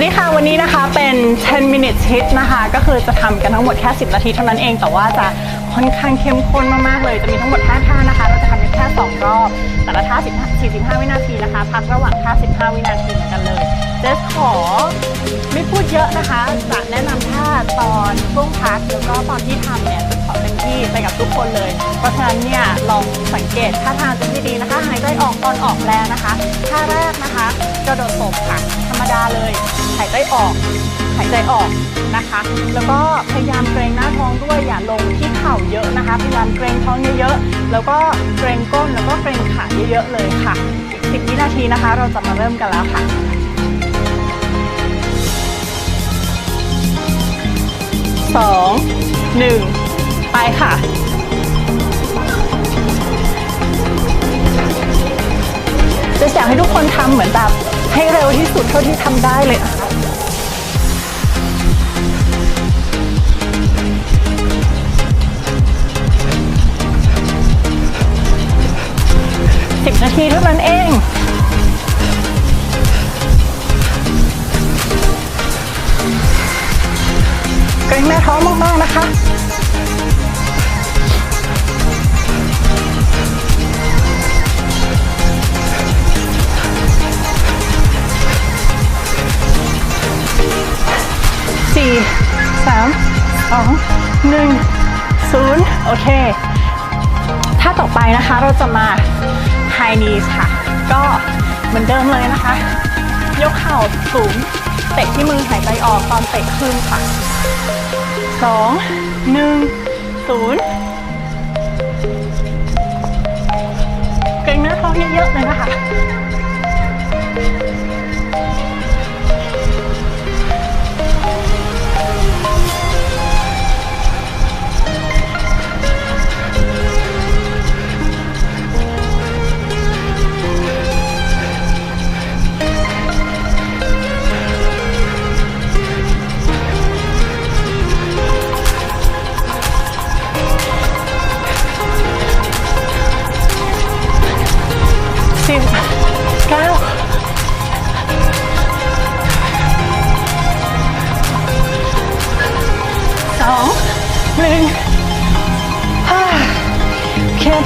วัสดีค่ะ วันนี้นะคะเป็น 10 minutes hit นะคะ ก็คือจะทำกันทั้งหมดแค่ 10 นาทีเท่านั้นเอง แต่ว่าจะค่อนข้างเข้มข้นมากๆเลย จะมีทั้งหมด 5 ท่านะคะ เราจะทำกันแค่ 2 รอบ แต่ละท่า45 วินาทีนะคะ พักระหว่างท่า 15 วินาทีเหมือนกันเลยเจสขอไม่พูดเยอะนะคะ จะแนะนำท่าตอนช่วงพักแล้วก็ตอนที่ทำเนี่ยจะขอเต็มที่ไปกับทุกคนเลย เพราะฉะนั้นเนี่ยลองสังเกตท่าทางจะดีๆนะคะ หายใจออกตอนออกแรงนะคะ ท่าแรกนะคะกระโดดตบค่ะธรรมดาเลยายใจออกหายใจออกนะคะ แล้วก็พยายามเกรงหน้าท้องด้วยอย่าลงที่เข่าเยอะนะคะ พยายามเกรงท้องเยอะๆแล้วก็เกรงก้นแล้วก็เกรงขาเยอะๆเลยค่ะ 10 วินาทีนะคะ เราจะมาเริ่มกันแล้วค่ะสองหนึ่งไปค่ะจะอยากให้ทุกคนทำเหมือนแบบให้เร็วที่สุดเท่าที่ทำได้เลยนะ นาทีเท่านั้นเอง เกรงหน้าท้องมาก ๆ นะคะสี่สามสองหนึ่งศูนย์โอเค ถ้าต่อไปนะคะเราจะมา นีสค่ะ ก็เหมือนเดิมเลยนะคะ ยกเข่าสูง เตะที่มือหายใจออกตอนเตะขึ้นค่ะสองหนึ่งศูนย์เกรงหน้อท้องเยอะๆเลยนะคะ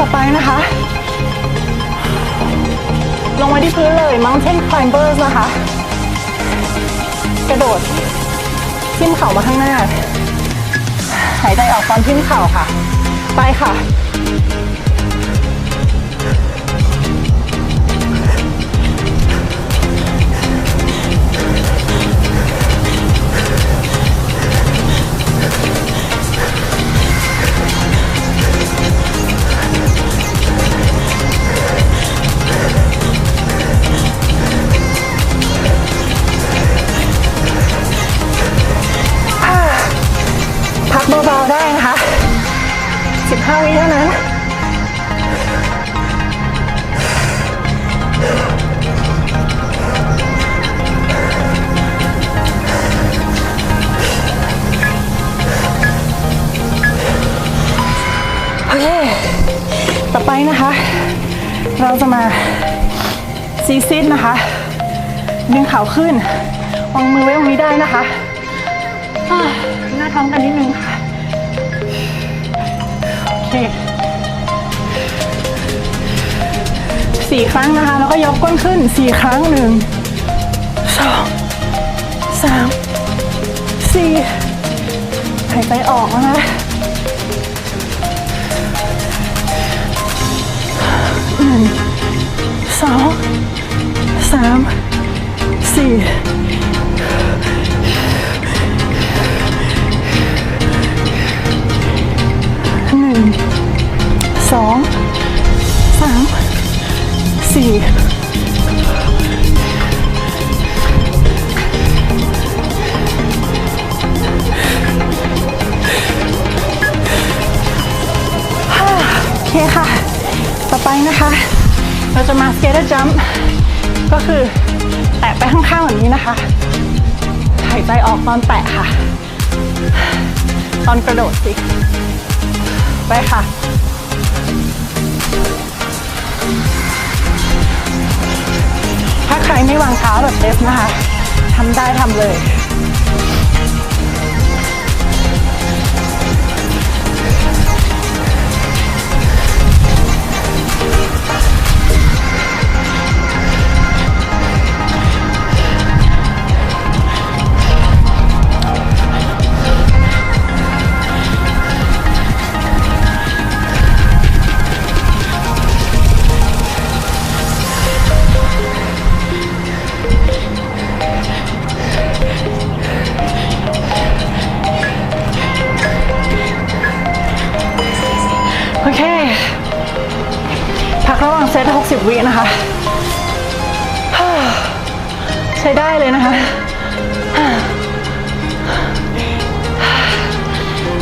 ต่อไปนะคะ ลงมาที่พื้นเลย Mountain Climbers นะคะ กระโดดทิ้มเข่ามาข้างหน้า หายใจออกตอนทิ้มเข่าค่ะ ไปค่ะ ต่อไปนะคะ เราจะมาซีซิดนะคะ ดึงเข่าขึ้นวางมือไว้ตรงนี้ได้นะคะหน้าท้องกันนิดนึงค่ะ โอเคสี่ครั้งนะคะ แล้วก็ยกก้นขึ้นสี่ครั้งหนึ่งสองสามสี่หายใจออกนะคะ นึ่งสองสามสี่หนึ่งสองสามสี่ เราจะมาสเกตจัมป์ก็คือแตะไปข้างๆแบบนี้นะคะ หายใจออกตอนแตะค่ะ ตอนกระโดดสิ ไปค่ะถ้าใครไม่วางเท้าแบบเดฟนะคะทำได้ทำเลย ช้ได้เลยนะคะ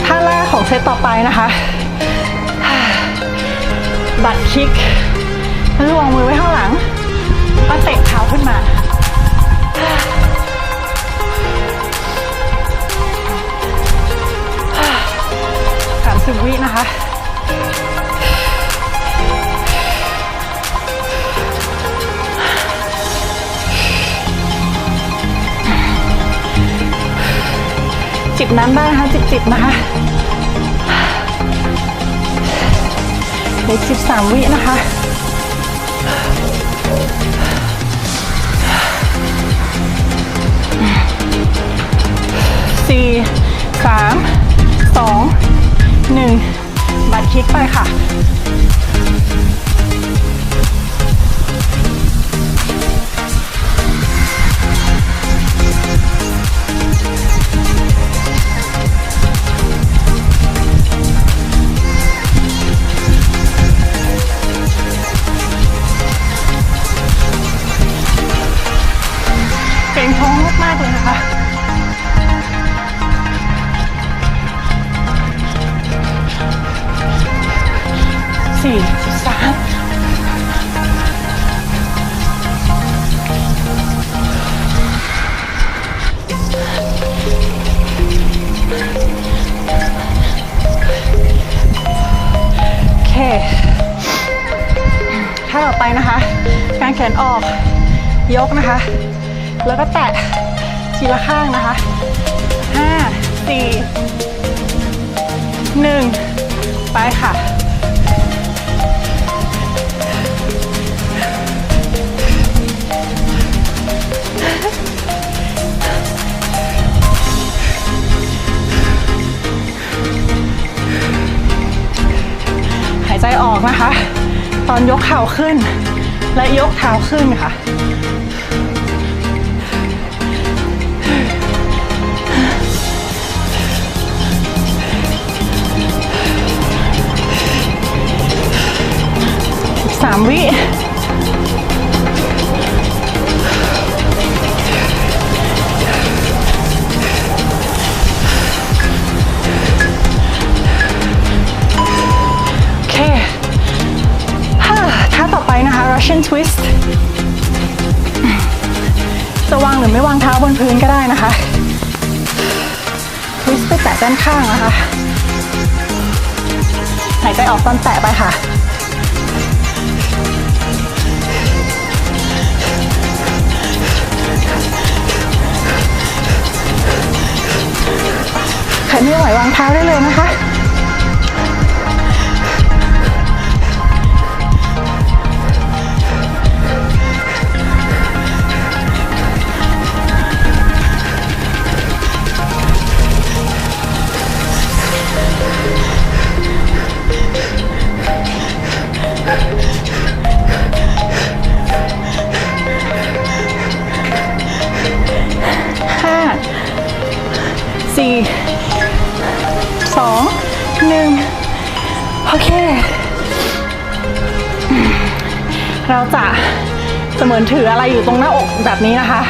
ท่าแรกของเซตต่อไปนะคะ บัตรคิกแล้วงมือไว้ข้างหลังแล้วเตะเท้าขึ้นมาฮ่าฮ่าสามสิบวินะคะ น้ำได้นะคะจิบจิบๆนะคะเหลือสิบสามวินะคะสี่สามสองหนึ่งบัตรคลิกไปค่ะ ยกนะคะ แล้วก็แตะทีละข้างนะคะห้าสี่หนึ่งไปค่ะหายใจออกนะคะ ตอนยกเข่าขึ้น และยกเท้าขึ้นค่ะ สามวิโอเคฮ่าท่าต่อไปนะคะ Russian twist หรือไม่วางเท้าบนพื้นก็ได้นะคะ twist ไปแตะด้านข้างนะคะ หายใจออกตอนแตะไปค่ะ ใครไม่ไหววางเท้าได้เลยนะคะ จะเสมือนถืออะไรอยู่ตรงหน้าอกแบบนี้นะคะ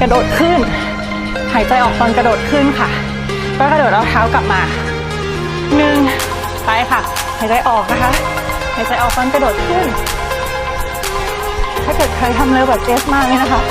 กระโดดขึ้น หายใจออกตอนกระโดดขึ้นค่ะ ก็กระโดดเอาเท้ากลับมาหนึ่งไปค่ะ หายใจออกนะคะ หายใจออกตอนกระโดดขึ้น ถ้าเกิดใครทำเร็วแบบเจสมากเลยนะคะ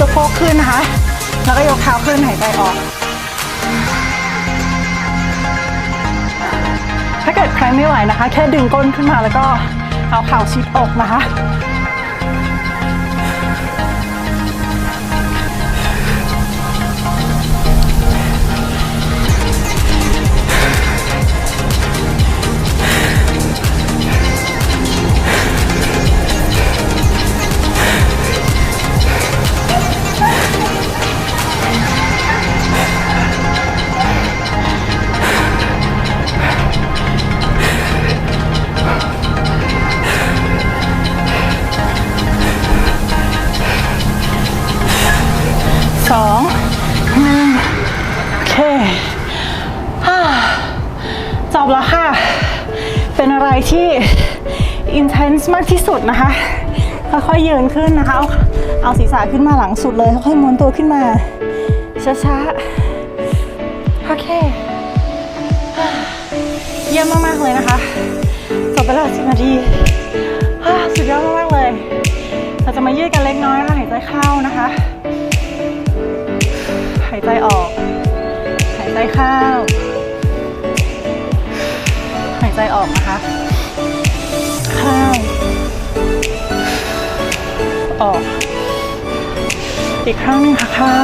สะโพกขึ้นนะคะ แล้วก็ยกเท้าขึ้นหายใจออก ถ้าเกิดใครไม่ไหวนะคะ แค่ดึงก้นขึ้นมาแล้วก็เอาเข่าชิดอกนะคะ จบแล้วค่ะ เป็นอะไรที่ intense มากที่สุดนะคะ ค่อยๆยืนขึ้นนะคะ เอาเอาศีรษะขึ้นมาหลังสุดเลย ค่อยๆม้วนตัวขึ้นมา ช้าๆ โอเค เยี่ยมมากๆเลยนะคะ จบไปแล้วสิบนาทีสุดยอดมากๆเลย เราจะมายืดกันเล็กน้อยค่ะหายใจเข้านะคะ หายใจออก หายใจเข้า ออกนะคะเข้าออก อีกครั้งหนึ่งค่ะเข้า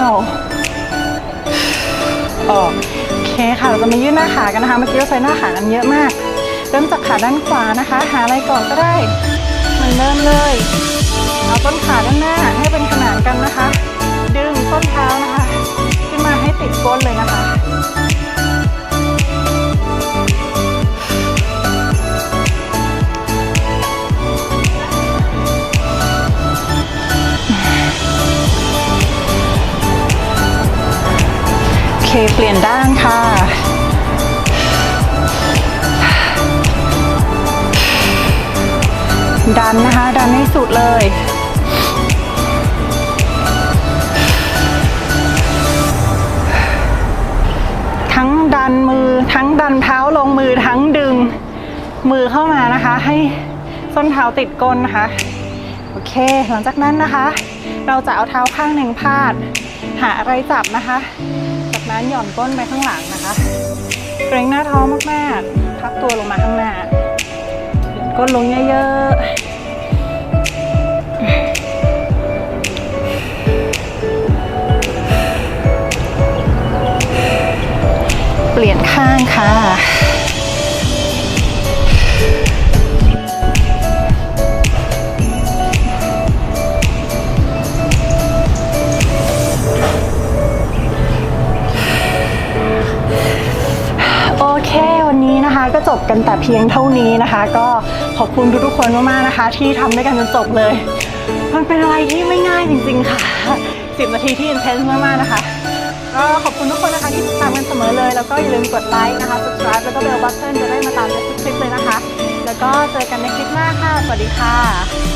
ออกโอเคค่ะเราจะมายืดหน้าขากันนะคะเมื่อกี้เราใช้หน้าขากันเยอะมาก เริ่มจากขาด้านขวานะคะ หาอะไรก่อนก็ได้เหมือนเดิมเลย เอาต้นขาด้านหน้าให้เป็นขนาน เปลี่ยนด้านค่ะ ดันนะคะ ดันให้สุดเลยทั้งดันมือทั้งดันเท้าลงมือทั้งดึงมือเข้ามานะคะ ให้ส้นเท้าติดก้นนะคะ โอเค หลังจากนั้นนะคะ เราจะเอาเท้าข้างหนึ่งพาด หาอะไรจับนะคะ นั้นหย่อนก้นไปข้างหลังนะคะ เกรงหน้าท้องมากๆ พับตัวลงมาข้างหน้าหย่อนก้นลงเยอะๆ เปลี่ยนข้างค่ะ เควันนี้นะคะ ก็จบกันแต่เพียงเท่านี้นะคะ ก็ขอบคุณทุกๆคนมากๆนะคะ ที่ทำด้วยกันจนจบเลย มันเป็นอะไรที่ไม่ง่ายจริงๆค่ะ 10 นาทีที่ intense มากๆนะคะก็ขอบคุณทุกคนนะคะที่ติดตามกันเสมอเลย แล้วก็อย่าลืมกดไลค์นะคะ subscribe แล้วก็ bell button จะได้มาตามในทุกคลิปเลยนะคะ แล้วก็เจอกันในคลิปหน้าค่ะ สวัสดีค่ะ